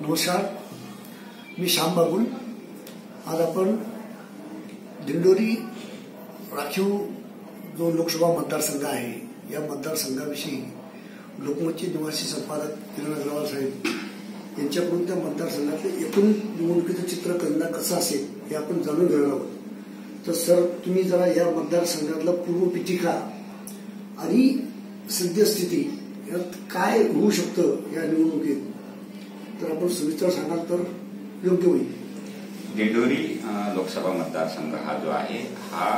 नमस्कार. मी श्याम बागुल. आज आपण दिंडोरी राखीव जो लोकसभा मतदारसंघ आहे या मतदारसंघाविषयी लोकमतचे निवासी संपादक किरण अग्रवाल साहेब यांच्याकडून त्या मतदारसंघातलं एकूण निवडणुकीचं चित्र करणं कसं असेल हे आपण जाणून घेणार आहोत. तर सर तुम्ही जरा या मतदारसंघातला पूर्वपीठिका आणि सद्यस्थिती यात काय होऊ शकतं या निवडणुकीत? तर आपण सविस्तर सांगाल तर योग्य होईल. दिंडोरी लोकसभा मतदारसंघ हा जो आहे हा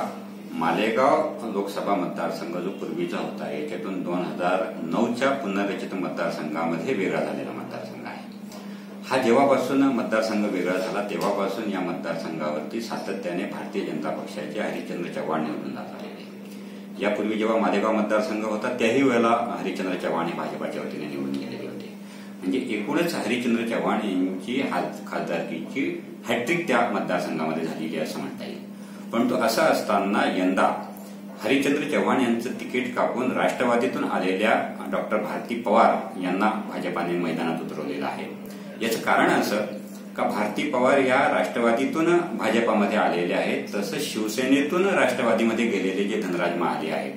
मालेगाव लोकसभा मतदारसंघ जो पूर्वीचा होता याच्यातून दोन हजार नऊच्या पुनर्रचित मतदारसंघामध्ये वेगळा झालेला मतदारसंघ आहे. हा जेव्हापासून मतदारसंघ वेगळा झाला तेव्हापासून या मतदारसंघावरती सातत्याने भारतीय जनता पक्षाचे हरिश्चंद्र चव्हाण निवडून जात आलेले यापूर्वी जेव्हा मालेगाव मतदारसंघ होता त्याही वेळेला हरिश्चंद्र चव्हाण हे भाजपाच्या वतीने निवडून गेलेले म्हणजे एकूणच हरिश्चंद्र चव्हाण यांची खासदारकीची हॅट्रिक त्या मतदारसंघामध्ये झालेली आहे असं म्हणता येईल. परंतु असं असताना यंदा हरिश्चंद्र चव्हाण यांचं तिकीट कापून राष्ट्रवादीतून आलेल्या डॉक्टर भारती पवार यांना भाजपाने मैदानात उतरवलेलं आहे. याचं कारण असं का भारती पवार या राष्ट्रवादीतून भाजपामध्ये आलेले आहेत तसं शिवसेनेतून राष्ट्रवादीमध्ये गेलेले जे धनराज महाले आहेत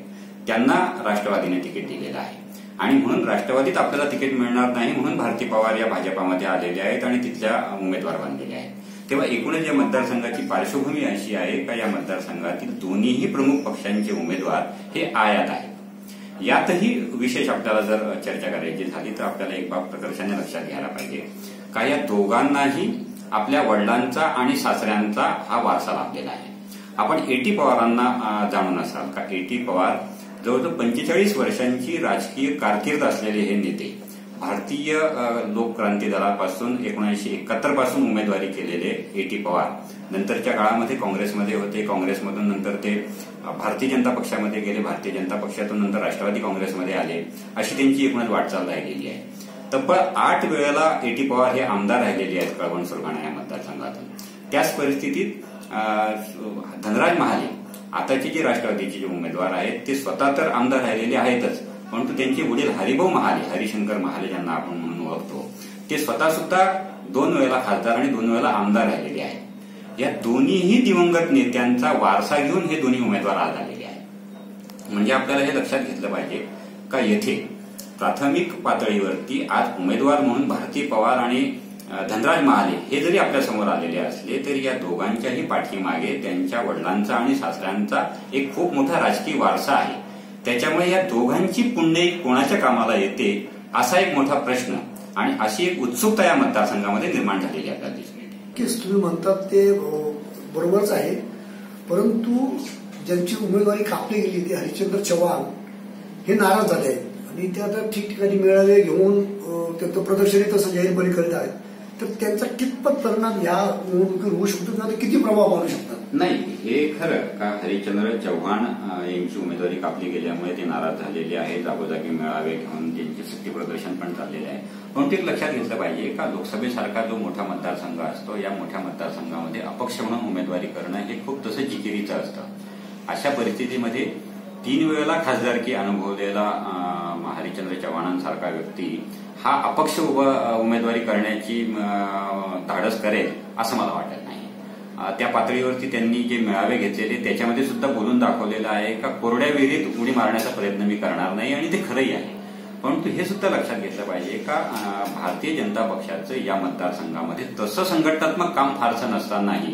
त्यांना राष्ट्रवादीने तिकीट दिलेलं आहे. आणि म्हणून राष्ट्रवादीत आपल्याला तिकीट मिळणार नाही म्हणून भारती पवार या भाजपामध्ये आलेले आहेत आणि तिथल्या उमेदवार बनलेल्या आहेत. तेव्हा एकूणच या मतदारसंघाची पार्श्वभूमी अशी आहे का या मतदारसंघातील दोन्हीही प्रमुख पक्षांचे उमेदवार हे आयात आहेत? यातही विशेष आपल्याला जर चर्चा करायची झाली तर आपल्याला एक बाब प्रकर्षाने लक्षात घ्यायला पाहिजे. का या दोघांनाही आपल्या वडिलांचा आणि सासऱ्यांचा हा वारसा लाभलेला आहे. आपण एटी पवारांना जाणून असाल का? एटी पवार जवळजवळ पंचेचाळीस वर्षांची राजकीय कारकीर्द असलेले हे नेते भारतीय लोकक्रांती लोक क्रांती दलापासून एकोणीसशे एकाहत्तरपासून उमेदवारी केलेले ए टी पवार. नंतरच्या काळामध्ये काँग्रेसमध्ये होते. काँग्रेसमधून नंतर ते भारतीय जनता पक्षामध्ये गेले. भारतीय जनता पक्षातून नंतर राष्ट्रवादी काँग्रेसमध्ये आले. अशी त्यांची एकूणच वाटचाल राहिलेली आहे. तब्बल आठ वेळेला ए टी पवार हे आमदार राहिलेले आहेत कळवण सुरगाणा या मतदारसंघातून. त्याच परिस्थितीत धनराज महाले आताचे जे राष्ट्रवादीचे जे उमेदवार आहेत ते स्वतः तर आमदार राहिलेले आहेतच. परंतु त्यांचे वडील हरिभाऊ महाले हरिशंकर महाले ज्यांना आपण म्हणून ओळखतो ते स्वतः सुद्धा दोन वेळेला खासदार आणि दोन वेळेला आमदार राहिलेले आहेत. या दोन्हीही दिवंगत नेत्यांचा वारसा घेऊन हे दोन्ही उमेदवार आज आलेले आहेत. म्हणजे आपल्याला हे लक्षात घेतलं पाहिजे का येथे प्राथमिक पातळीवरती आज उमेदवार म्हणून भारती पवार आणि धनराज महाले हे जरी आपल्यासमोर आलेले असले तरी या दोघांच्याही पाठीमागे त्यांच्या वडिलांचा आणि सासऱ्यांचा एक खूप मोठा राजकीय वारसा आहे. त्याच्यामुळे या दोघांची पुण्य कोणाच्या कामाला येते असा एक मोठा प्रश्न आणि अशी एक उत्सुकता या मतदारसंघामध्ये निर्माण झालेली आपल्याला दिसून येते. तुम्ही म्हणतात ते बरोबरच आहे. परंतु ज्यांची उमेदवारी कापली गेली ते हरिश्चंद्र चव्हाण हे नाराज झाले आहेत. आणि ते आता ठिकठिकाणी मेळावे घेऊन अ, त्यांचं प्रदर्शनही तसं जाहीरपणे करीत आहेत. तर त्यांचा कितपत परिणाम या निवडणुकीवर होऊ शकतो किंवा किती प्रभाव पाडू शकतात? नाही हे खरं का? हरिश्चंद्र चव्हाण यांची उमेदवारी कापली गेल्यामुळे ते नाराज झालेले आहेत. जागोजागी मेळावे घेऊन त्यांचे शक्ती प्रदर्शन पण चाललेले आहे. पण ते लक्षात घेतलं पाहिजे का? लोकसभेसारखा जो मोठा मतदारसंघ असतो या मोठ्या मतदारसंघामध्ये अपक्ष म्हणून उमेदवारी करणं हे खूप तसं जिकिरीचं असतं. अशा परिस्थितीमध्ये तीन वेळेला खासदारकी अनुभवलेला हरिश्चंद्र चव्हाणांसारखा व्यक्ती हा अपक्ष उभं उमेदवारी करण्याची धाडस करेल असं मला वाटत नाही. त्या पातळीवरती त्यांनी जे मेळावे घेतलेले त्याच्यामध्ये सुद्धा बोलून दाखवलेलं आहे का कोरड्या विहिरीत उडी मारण्याचा प्रयत्न मी करणार नाही आणि ते खरंही आहे. परंतु हे सुद्धा लक्षात घेतलं पाहिजे का भारतीय जनता पक्षाचं या मतदारसंघामध्ये तसं संघटनात्मक काम फारसं नसतानाही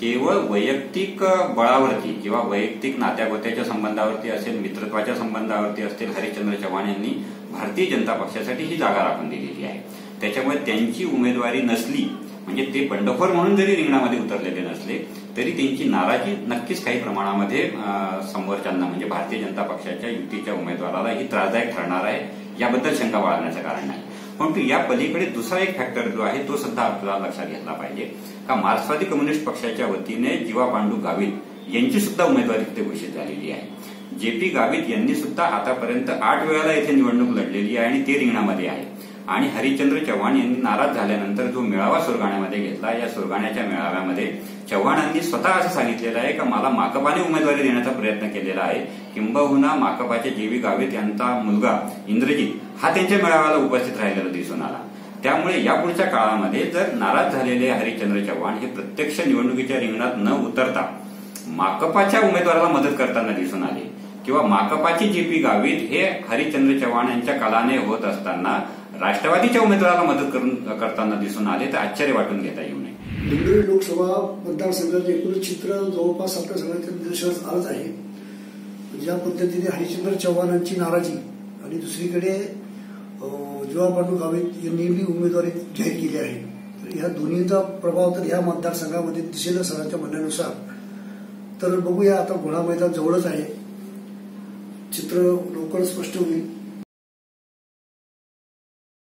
केवळ वैयक्तिक बळावरती किंवा वैयक्तिक नात्यागोत्याच्या संबंधावरती असेल मित्रत्वाच्या संबंधावरती असतील हरिश्चंद्र चव्हाण यांनी भारतीय जनता पक्षासाठी ही जागा राखून दिलेली आहे. त्याच्यामुळे त्यांची उमेदवारी नसली म्हणजे ते बंडखोर म्हणून जरी रिंगणामध्ये उतरलेले नसले तरी त्यांची नाराजी नक्कीच काही प्रमाणामध्ये समोरच्यांना म्हणजे भारतीय जनता पक्षाच्या युतीच्या उमेदवाराला ही त्रासदायक ठरणार आहे. याबद्दल शंका बाळगण्याचं कारण नाही. परंतु या पलीकडे दुसरा एक फॅक्टर जो आहे तो सुद्धा आपल्याला लक्षात घेतला पाहिजे. का मार्क्सवादी कम्युनिस्ट पक्षाच्या वतीने जीवा पांडू गावित यांची सुद्धा उमेदवारी तिथे घोषित झालेली आहे. जे पी गावित यांनी सुद्धा आतापर्यंत आठ वेळाला येथे निवडणूक लढलेली आहे आणि ते रिंगणामध्ये आहे आणि हरिश्चंद्र चव्हाण यांनी नाराज झाल्यानंतर जो मेळावा सुरगाण्यामध्ये घेतला या सुरगाण्याच्या मेळाव्यामध्ये चव्हाणांनी स्वतः असं सांगितलेलं आहे का मला माकपाने उमेदवारी देण्याचा प्रयत्न केलेला आहे. किंबहुना माकपाचे जेवी गावित यांचा मुलगा इंद्रजित हा त्यांच्या मेळाव्याला उपस्थित राहिलेला दिसून आला. त्यामुळे यापुढच्या काळामध्ये जर नाराज झालेले हरिश्चंद्र चव्हाण हे प्रत्यक्ष निवडणुकीच्या रिंगणात न उतरता माकपाच्या उमेदवाराला मदत करताना दिसून आले किंवा माकपाची जेपी गावित हे हरिश्चंद्र चव्हाण यांच्या कलाने होत असताना राष्ट्रवादीच्या उमेदवाराला मदत करून करताना दिसून आले तर आश्चर्य वाटून घेता येऊ नये. दिंडोरी लोकसभा मतदारसंघाचे एकूण चित्र जवळपास आपल्या सगळ्यांच्या निदर्शनास आलंच आहे. ज्या पद्धतीने हरिश्चंद्र चव्हाणांची नाराजी आणि दुसरीकडे जुवा पांडू गावित यांनी उमेदवारी जाहीर केली आहे. तर ह्या दोन्हीचा प्रभाव तर ह्या मतदारसंघामध्ये दिसेल सरांच्या म्हणण्यानुसार. तर बघूया आता घोडा मैदान जवळच आहे. चित्र लवकर स्पष्ट होईल.